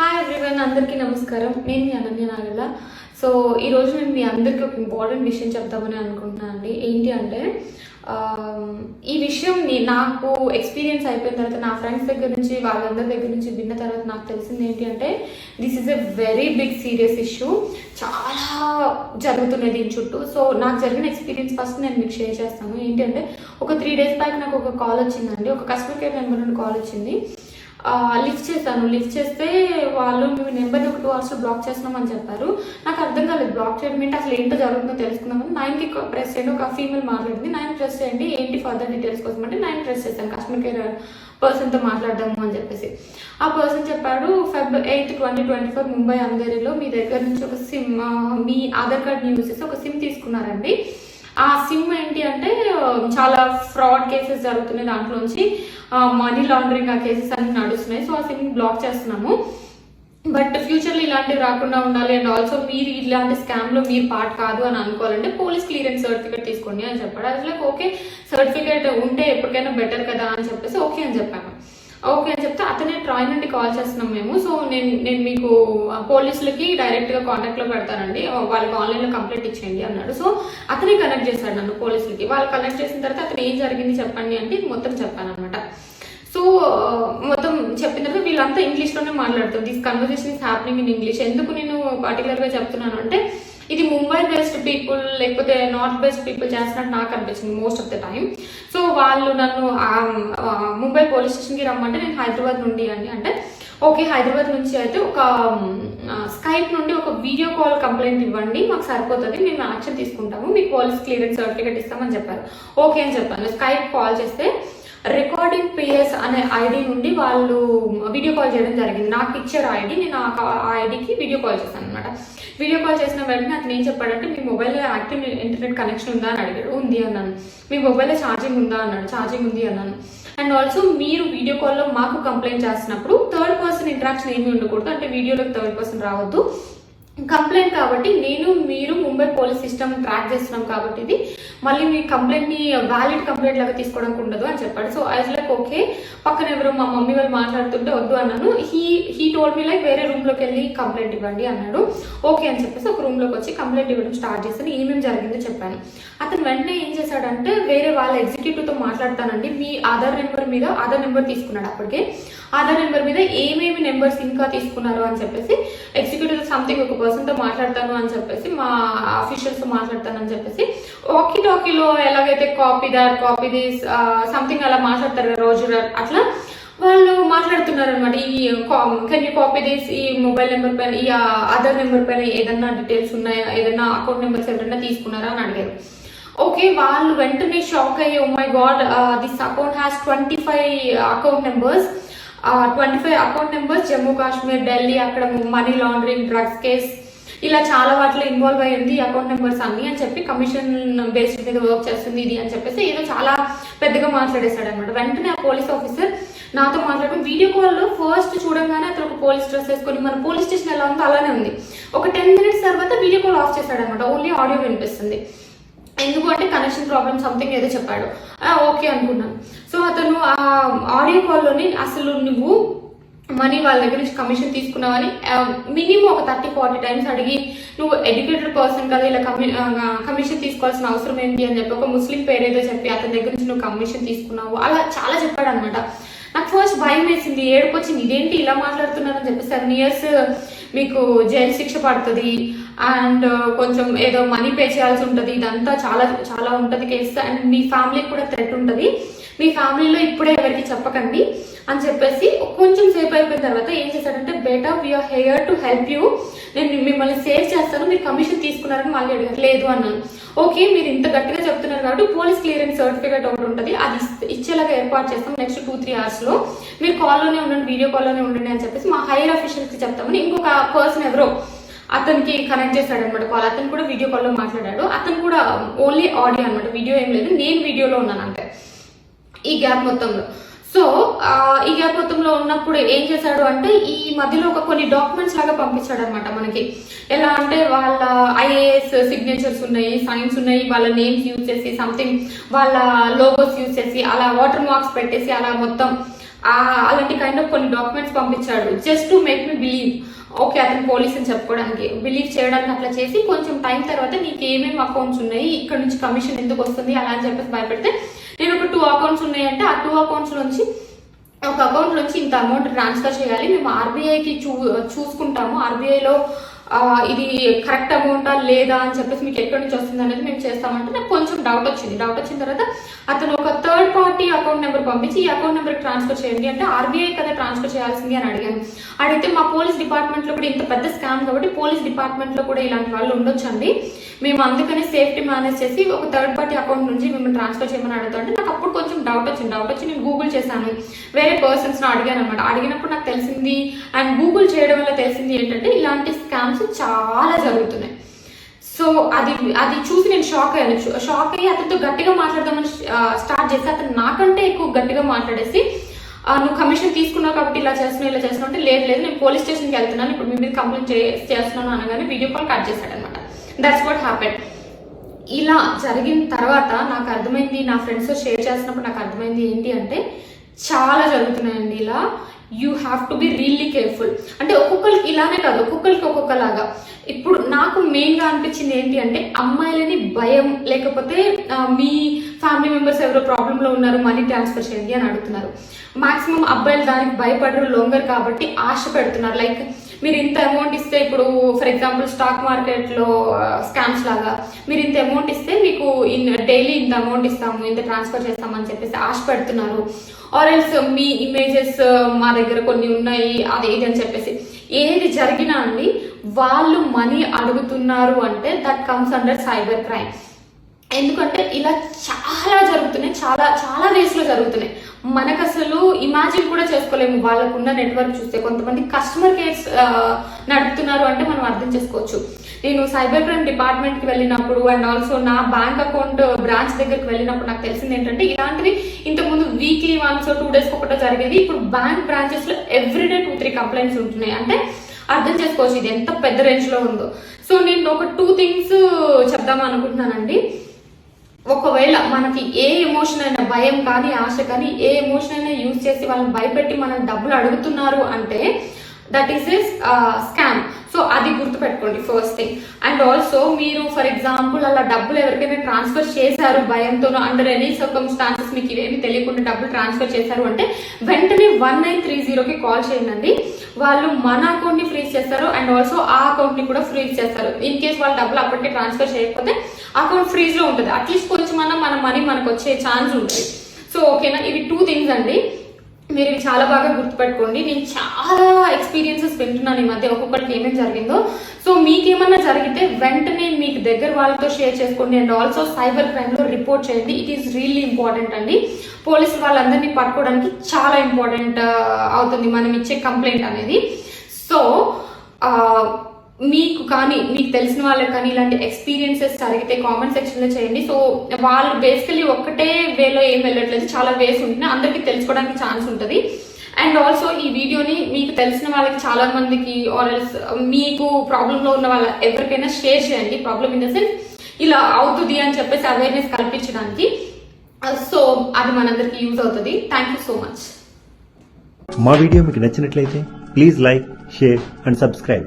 Hi everyone అందరికీ నమస్కారం. నేను మీ అనన్య నాగల్ల సో ఈరోజు నేను మీ అందరికీ ఒక ఇంపార్టెంట్ విషయం చెప్తామని అనుకుంటున్నాను అండి. ఏంటి అంటే ఈ విషయం నాకు ఎక్స్పీరియన్స్ అయిపోయిన తర్వాత నా ఫ్రెండ్స్ దగ్గర నుంచి వాళ్ళందరి దగ్గర నుంచి విన్న తర్వాత నాకు తెలిసింది ఏంటి అంటే this is a very big serious issue చాలా జరుగుతున్నది దీని చుట్టూ. సో నాకు జరిగిన ఎక్స్పీరియన్స్ ఫస్ట్ నేను మీకు షేర్ చేస్తాను. ఏంటి అంటే ఒక త్రీ డేస్ బ్యాక్ నాకు ఒక కాల్ వచ్చిందండి. ఒక కస్టమర్ కేర్ నెంబర్ నుండి కాల్ వచ్చింది. లిఫ్ట్ చేశాను. లిఫ్ట్ చేస్తే వాళ్ళు మీ నెంబర్ని ఒక టూ అవర్స్ బ్లాక్ చేస్తున్నామని చెప్పారు. నాకు అర్థం కాలేదు బ్లాక్ చేయడం ఏంటి అసలు ఏంటో జరుగుతుందో తెలుసుకుందాం నైన్కి ప్రెస్ చేయండి ఒక ఫీమేల్ మాట్లాడింది. నైన్ ప్రెస్ చేయండి ఏంటి ఫర్దర్ డీటెయిల్స్ కోసం అంటే నైన్ ప్రెస్ చేశాను. కస్టమర్ కేర్ పర్సన్తో మాట్లాడదాము అని చెప్పేసి. ఆ పర్సన్ చెప్పాడు Feb eighth twenty twenty four Mumbai అందరిలో మీ దగ్గర నుంచి ఒక సిమ్ మీ ఆధార్ కార్డ్ని యూస్ చేసి ఒక సిమ్ తీసుకున్నారండి. ఆ సిమ్ ఏంటి అంటే చాలా ఫ్రాడ్ కేసెస్ జరుగుతున్నాయి దాంట్లోంచి. మనీ లాండరింగ్ ఆ కేసెస్ అన్ని నడుస్తున్నాయి. సో ఆ సిమ్ బ్లాక్ చేస్తున్నాము. బట్ ఫ్యూచర్లో ఇలాంటివి రాకుండా ఉండాలి. అండ్ ఆల్సో మీరు ఇలాంటి స్కామ్లో మీరు పార్ట్ కాదు అని అనుకోవాలంటే పోలీస్ క్లియరెన్స్ సర్టిఫికేట్ తీసుకోండి అని చెప్పాడు. అది లైక్ ఓకే సర్టిఫికేట్ ఉంటే ఎప్పటికైనా బెటర్ కదా అని చెప్పేసి ఓకే అని చెప్పాను ఓకే అని చెప్తే అతనే ట్రాయ్ నుండి కాల్ చేస్తున్నాం మేము. సో నేను నేను మీకు పోలీసులకి డైరెక్ట్గా కాంటాక్ట్లో పెడతానండి. వాళ్ళకి ఆన్లైన్లో కంప్లైంట్ ఇచ్చేయండి అన్నాడు. సో అతనే కనెక్ట్ చేశాడు నన్ను పోలీసులకి. వాళ్ళు కనెక్ట్ చేసిన తర్వాత అతను ఏం జరిగింది చెప్పండి అంటే మొత్తం చెప్పాను అనమాట సో మొత్తం చెప్పిన తర్వాత వీళ్ళంతా ఇంగ్లీష్లోనే మాట్లాడుతారు this conversation is happening in English ఎందుకు నేను పర్టికులర్గా చెప్తున్నాను? అంటే ఇది ముంబై బెస్ట్ పీపుల్ లేకపోతే నార్త్ బెస్ట్ పీపుల్ చేస్తున్నట్టు నాకు అనిపించింది most of the time so వాళ్ళు నన్ను ముంబై పోలీస్ స్టేషన్కి రమ్మంటే నేను హైదరాబాద్ నుండి అండి. అంటే ఓకే హైదరాబాద్ నుంచి అయితే ఒక స్కైప్ నుండి ఒక వీడియో కాల్ కంప్లైంట్ ఇవ్వండి మాకు సరిపోతుంది మేము యాక్షన్ తీసుకుంటాము మీకు పోలీస్ క్లియరెన్స్ సర్టిఫికేట్ ఇస్తామని చెప్పారు. ఓకే అని చెప్పాను. స్కైప్ కాల్ చేస్తే రికార్డింగ్ పిఎస్ అనే ఐడి నుండి వాళ్ళు వీడియో కాల్ చేయడం జరిగింది. నాకు ఇచ్చారు ఐడి నేను ఆ ఆ ఐడికి వీడియో కాల్ చేశాను అనమాట వీడియో కాల్ చేసిన వెంటనే అతను ఏం చెప్పాడంటే మీ మొబైల్లో యాక్టివ్ ఇంటర్నెట్ కనెక్షన్ ఉందా? అని అడిగాడు. ఉంది అన్నాను. మీ మొబైల్లో ఛార్జింగ్ ఉందా? అన్నాడు. ఛార్జింగ్ ఉంది అన్నాను. అండ్ ఆల్సో మీరు వీడియో కాల్లో మాకు కంప్లైంట్ చేస్తున్నప్పుడు థర్డ్ పర్సన్ ఇంటరాక్షన్ ఏమీ ఉండకూడదు. అంటే వీడియోలోకి థర్డ్ పర్సన్ రావద్దు. కంప్లైంట్ కాబట్టి నేను మీరు ముంబై పోలీస్ సిస్టమ్ ట్రాక్ చేస్తున్నాం కాబట్టి ఇది. మళ్ళీ మీ కంప్లైంట్ని వ్యాలిడ్ కంప్లైంట్ లాగా తీసుకోవడానికి ఉండదు అని చెప్పాడు. సో ఐజ్ లైక్ ఓకే పక్కన ఎవరో మా మమ్మీ వాళ్ళు మాట్లాడుతుంటే వద్దు అన్నాను. He he told me like వేరే రూమ్లోకి వెళ్ళి కంప్లైంట్ ఇవ్వండి అన్నాడు. ఓకే అని చెప్పేసి ఒక రూమ్లోకి వచ్చి కంప్లైంట్ ఇవ్వడం స్టార్ట్ చేశాను. ఏమేమి జరిగిందో చెప్పాను. అతను వెంటనే ఏం చేశాడంటే వేరే వాళ్ళ ఎగ్జిక్యూటివ్తో మాట్లాడతానండి. మీ ఆధార్ నెంబర్ మీద ఆధార్ నెంబర్ తీసుకున్నాడు అప్పటికే. ఆధార్ నెంబర్ మీద ఏమేమి నెంబర్స్ ఇంకా తీసుకున్నారు అని చెప్పేసి ఎగ్జిక్యూటివ్ సంథింగ్ ఒక పర్సన్తో మాట్లాడతాను అని చెప్పేసి మా ఆఫీషియల్స్ మాట్లాడతాను అని చెప్పేసి వాకీ టాకీలో ఎలాగైతే copy that copy this something అలా మాట్లాడతారు రోజు అట్లా వాళ్ళు మాట్లాడుతున్నారు అనమాట ఈ కెన్ యూ కాపీ దిస్ ఈ మొబైల్ నెంబర్ పైన ఈ ఆధార్ నెంబర్ పైన ఏదన్నా డీటెయిల్స్ ఉన్నాయా? ఏదన్నా అకౌంట్ నెంబర్స్ ఎవరైనా తీసుకున్నారా అని అడిగారు. ఓకే వాళ్ళు వెంటనే షాక్ అయ్యి ఓ my God this account has twenty five account numbers twenty five account numbers Jammu Kashmir Delhi అక్కడ మనీ లాండరింగ్ డ్రగ్స్ కేస్ ఇలా చాలా వాటిలో ఇన్వాల్వ్ అయ్యింది అకౌంట్ నెంబర్స్ అన్ని అని చెప్పి కమిషన్ బేస్డ్ మీద వర్క్ చేస్తుంది ఇది అని చెప్పేసి ఏదో చాలా పెద్దగా మాట్లాడేశాడు అనమాట వెంటనే ఆ పోలీస్ ఆఫీసర్ నాతో మాట్లాడుకుని వీడియో కాల్లో ఫస్ట్ చూడంగానే అతను ఒక పోలీస్ డ్రెస్ వేసుకొని మన పోలీస్ స్టేషన్ ఎలా ఉందో అలానే ఉంది. ఒక టెన్ మినిట్స్ తర్వాత వీడియో కాల్ ఆఫ్ చేశాడు అనమాట ఓన్లీ ఆడియో వినిపిస్తుంది. ఎందుకంటే కనెక్షన్ ప్రాబ్లమ్ సంథింగ్ ఏదో చెప్పాడు. ఓకే అనుకున్నాను. సో అతను ఆ ఆడియో కాల్లోని అసలు నువ్వు మనీ వాళ్ళ దగ్గర నుంచి కమిషన్ తీసుకున్నావని మినిమం ఒక థర్టీ ఫార్టీ టైమ్స్ అడిగి నువ్వు ఎడ్యుకేటెడ్ పర్సన్ కదా ఇలా కమి కమిషన్ తీసుకోవాల్సిన అవసరం ఏంటి? అని చెప్పి ఒక ముస్లిం పేరేదో చెప్పి అతని దగ్గర నుంచి నువ్వు కమిషన్ తీసుకున్నావు. అలా చాలా చెప్పాడు అనమాట నాకు ఫస్ట్ భయం వేసింది ఏడుకొచ్చింది ఇదేంటి ఇలా మాట్లాడుతున్నారని చెప్పి సెవెన్ ఇయర్స్ మీకు జైలు శిక్ష పడుతుంది అండ్ uh, కొంచెం ఏదో మనీ పే చేయాల్సి ఉంటుంది ఇదంతా చాలా చాలా ఉంటుంది కేసు అండ్ మీ ఫ్యామిలీకి కూడా థ్రెట్ ఉంటుంది. మీ ఫ్యామిలీలో ఇప్పుడే ఎవరికి చెప్పకండి అని చెప్పేసి కొంచెం సేపు అయిపోయిన తర్వాత ఏం చేశాడంటే better we are here to help you నేను మిమ్మల్ని సేవ్ చేస్తాను మీరు కమిషన్ తీసుకున్నారని మళ్ళీ అడిగారు లేదు అన్నాను. ఓకే మీరు ఇంత గట్టిగా చెప్తున్నారు కాబట్టి పోలీస్ క్లియరెన్స్ సర్టిఫికేట్ ఒకటి ఉంటుంది అది ఇచ్చేలాగా ఏర్పాటు చేస్తాం నెక్స్ట్ టూ త్రీ అవర్స్ లో మీరు కాల్లోనే ఉండండి వీడియో కాల్లోనే ఉండండి అని చెప్పేసి మా హైయర్ అఫీషియల్స్ చెప్తామని ఇంకొక పర్సన్ ఎవరో అతనికి కనెక్ట్ చేశాడు అనమాట కాల్ అతను కూడా వీడియో కాల్లో మాట్లాడాడు. అతను కూడా ఓన్లీ ఆడియో అనమాట వీడియో ఏం లేదు. నేను వీడియోలో ఉన్నాను అంతే. ఈ గ్యాప్ మొత్తంలో. సో ఈ గ్యాప్ మొత్తంలో ఉన్నప్పుడు ఏం చేశాడు అంటే ఈ మధ్యలో ఒక కొన్ని డాక్యుమెంట్స్ లాగా పంపించాడు అనమాట మనకి. ఎలా అంటే వాళ్ళ ఐఏఎస్ సిగ్నేచర్స్ ఉన్నాయి సైన్స్ ఉన్నాయి వాళ్ళ నేమ్స్ యూజ్ చేసి సంథింగ్ వాళ్ళ లోగోస్ యూజ్ చేసి అలా వాటర్ మార్క్స్ పెట్టేసి అలా మొత్తం అలాంటి కైండ్ ఆఫ్ కొన్ని డాక్యుమెంట్స్ పంపించాడు just to make me believe okay అతను పోలీస్ అని చెప్పుకోవడానికి. బిలీవ్ చేయడానికి అట్లా చేసి కొంచెం టైం తర్వాత నీకు ఏమేమి అకౌంట్స్ ఉన్నాయి ఇక్కడ నుంచి కమిషన్ ఎందుకు వస్తుంది అలా అని చెప్పేసి భయపెడితే నేను ఒక టూ అకౌంట్స్ ఉన్నాయంటే ఆ టూ అకౌంట్స్ నుంచి ఒక అకౌంట్ నుంచి ఇంత అమౌంట్ ట్రాన్స్ఫర్ చేయాలి. మేము ఆర్బీఐకి చూ చూసుకుంటాము. ఆర్బీఐలో ఇది కరెక్ట్ అమౌంటా లేదా అని చెప్పేసి మీకు ఎక్కడి నుంచి వస్తుంది అనేది మేము చేస్తామంటే నాకు కొంచెం డౌట్ వచ్చింది. డౌట్ వచ్చిన తర్వాత అతను ఒక థర్డ్ పార్టీ అకౌంట్ నెంబర్ పంపించి ఈ అకౌంట్ నెంబర్ ట్రాన్స్ఫర్ చేయండి అంటే ఆర్బీఐ కదా ట్రాన్స్ఫర్ చేయాల్సింది అని అడిగాను. అడిగితే మా పోలీస్ డిపార్ట్మెంట్లో కూడా ఇంత పెద్ద స్కామ్ కాబట్టి పోలీస్ డిపార్ట్మెంట్లో కూడా ఇలాంటి వాళ్ళు ఉండొచ్చండి. మేము అందుకని సేఫ్టీ మేనేజ్ చేసి ఒక థర్డ్ పార్టీ అకౌంట్ నుంచి మేము ట్రాన్స్ఫర్ చేయమని అడుగుతుంటే నాకు అప్పుడు కొంచెం డౌట్ వచ్చింది. డౌట్ వచ్చి నేను గూగుల్ చేశాను. వేరే పర్సన్స్ అడిగాను అనమాట అడిగినప్పుడు నాకు తెలిసింది. అండ్ గూగుల్ చేయడం వల్ల తెలిసింది ఏంటంటే ఇలాంటి స్కామ్స్ చాలా జరుగుతున్నాయి. సో అది అది చూసి నేను షాక్ అయ్యాను. షాక్ అయ్యి అతనితో గట్టిగా మాట్లాడదామని స్టార్ట్ చేసి అతను నాకంటే ఎక్కువ గట్టిగా మాట్లాడేసి నువ్వు కమిషన్ తీసుకున్నావు కాబట్టి ఇలా చేస్తున్నావు ఇలా చేస్తున్నావు అంటే లేదు లేదు నేను పోలీస్ స్టేషన్కి వెళ్తున్నాను. ఇప్పుడు మీ మీద కంప్లైంట్ చేస్తున్నాను అనగానే వీడియో కాల్ కట్ చేశాడు అనమాట దట్స్ వాట్ హ్యాపెడ్ ఇలా జరిగిన తర్వాత నాకు అర్థమైంది నా ఫ్రెండ్స్తో షేర్ చేసినప్పుడు నాకు అర్థమైంది ఏంటి అంటే చాలా జరుగుతున్నాయండి ఇలా. You have to be really careful అంటే ఒక్కొక్కరికి ఇలానే కాదు ఒక్కొక్కరికి ఒక్కొక్కలాగా. ఇప్పుడు నాకు మెయిన్గా అనిపించింది ఏంటి అంటే అమ్మాయిలని భయం లేకపోతే మీ ఫ్యామిలీ మెంబర్స్ ఎవరో ప్రాబ్లంలో ఉన్నారు మనీ ట్రాన్స్ఫర్ చేయండి అని అడుగుతున్నారు. మాక్సిమం అబ్బాయిలు దానికి భయపడరు లొంగరు కాబట్టి ఆశ పెడుతున్నారు. లైక్ మీరు ఇంత అమౌంట్ ఇస్తే ఇప్పుడు ఫర్ ఎగ్జాంపుల్ స్టాక్ మార్కెట్లో స్కామ్స్ లాగా మీరు ఇంత అమౌంట్ ఇస్తే మీకు ఇన్ డైలీ ఇంత అమౌంట్ ఇస్తాము ఇంత ట్రాన్స్ఫర్ చేస్తామని చెప్పేసి ఆశ పెడుతున్నారు. ఆర్ ఎల్స్ మీ ఇమేజెస్ మా దగ్గర కొన్ని ఉన్నాయి అది ఇది అని చెప్పేసి. ఏది జరిగినా అండి వాళ్ళు మనీ అడుగుతున్నారు అంటే that comes under cyber crime ఎందుకంటే ఇలా చాలా జరుగుతున్నాయి చాలా చాలా రేస్లో జరుగుతున్నాయి. మనకు అసలు ఇమాజిన్ కూడా చేసుకోలేము. వాళ్ళకున్న నెట్వర్క్ చూస్తే కొంతమంది కస్టమర్ కేర్స్ నడుపుతున్నారు అంటే మనం అర్థం చేసుకోవచ్చు. నేను సైబర్ క్రైమ్ డిపార్ట్మెంట్కి వెళ్ళినప్పుడు అండ్ ఆల్సో నా బ్యాంక్ అకౌంట్ బ్రాంచ్ దగ్గరికి వెళ్ళినప్పుడు నాకు తెలిసింది ఏంటంటే ఇలాంటివి ఇంతకుముందు వీక్లీ వన్స్ టూ డేస్ ఒకటో జరిగేది ఇప్పుడు బ్యాంక్ బ్రాంచెస్లో ఎవ్రీడే టూ త్రీ కంప్లైంట్స్ ఉంటున్నాయి. అంటే అర్థం చేసుకోవచ్చు ఇది ఎంత పెద్ద రేంజ్లో ఉందో. సో నేను ఒక టూ థింగ్స్ చెప్దాం అనుకుంటున్నానండి ఒకవేళ మనకి ఏ ఎమోషన్ అయినా భయం కానీ ఆశ కానీ ఏ ఎమోషన్ అయినా యూజ్ చేసి వాళ్ళని భయపెట్టి మనం డబ్బులు అడుగుతున్నారు అంటే that is is scam so అది గుర్తుపెట్టుకోండి ఫస్ట్ థింగ్ అండ్ ఆల్సో మీరు ఫర్ ఎగ్జాంపుల్ అలా డబ్బులు ఎవరికైనా ట్రాన్స్ఫర్ చేశారు భయంతోనో అండర్ ఎనీ సర్కమ్స్టాన్సెస్ మీకు ఇవేమి తెలియకుండా డబ్బులు ట్రాన్స్ఫర్ చేశారు అంటే వెంటనే వన్ నైన్ త్రీ జీరోకి కాల్ చేయండి. వాళ్ళు మన అకౌంట్ని ఫ్రీజ్ చేస్తారు అండ్ ఆల్సో ఆ అకౌంట్ని కూడా ఫ్రీజ్ చేస్తారు. ఇన్ కేస్ వాళ్ళు డబ్బులు అప్పటికే ట్రాన్స్ఫర్ చేయకపోతే అకౌంట్ ఫ్రీజ్లో ఉంటుంది. అట్లీస్ట్ కొంచెం మన మనీ మనకు వచ్చే ఛాన్స్ ఉంటుంది. సో ఓకేనా ఇవి టూ థింగ్స్ అండి. మీరు ఇవి చాలా బాగా గుర్తుపెట్టుకోండి. నేను చాలా ఎక్స్పీరియన్సెస్ వింటున్నాను ఈ మధ్య ఒక్కొక్కరికి ఏమేమి జరిగిందో. సో మీకేమన్నా జరిగితే వెంటనే మీకు దగ్గర వాళ్ళతో షేర్ చేసుకోండి అండ్ ఆల్సో సైబర్ క్రైమ్లో రిపోర్ట్ చేయండి. ఇట్ ఈస్ రియల్లీ ఇంపార్టెంట్ అండి. పోలీసు వాళ్ళందరినీ పట్టుకోవడానికి చాలా ఇంపార్టెంట్ uh, అవుతుంది మనం ఇచ్చే కంప్లైంట్ అనేది. సో uh, మీకు కానీ మీకు తెలిసిన వాళ్ళకి కానీ ఇలాంటి ఎక్స్పీరియన్సెస్ జరిగితే కామెంట్ సెక్షన్లో చేయండి. సో వాళ్ళు బేసికలీ ఒక్కటే వేలో ఏం వెళ్ళట్లేదు. చాలా వేస్ ఉంటుంది అందరికీ తెలుసుకోవడానికి ఛాన్స్ ఉంటుంది. అండ్ ఆల్సో ఈ వీడియోని మీకు తెలిసిన వాళ్ళకి చాలా మందికి ఆర్ ఎల్స్ uh, మీకు ప్రాబ్లమ్లో ఉన్న వాళ్ళ ఎవరికైనా షేర్ చేయండి. ప్రాబ్లమ్ ఇన్ ద సెన్స్ ఇలా అవుతుంది అని చెప్పేసి అవేర్నెస్ కల్పించడానికి. Uh, సో అది మనందరికి యూజ్ అవుతుంది. థ్యాంక్ యూ సో మచ్ మా వీడియో మీకు నచ్చినట్లయితే please like share and subscribe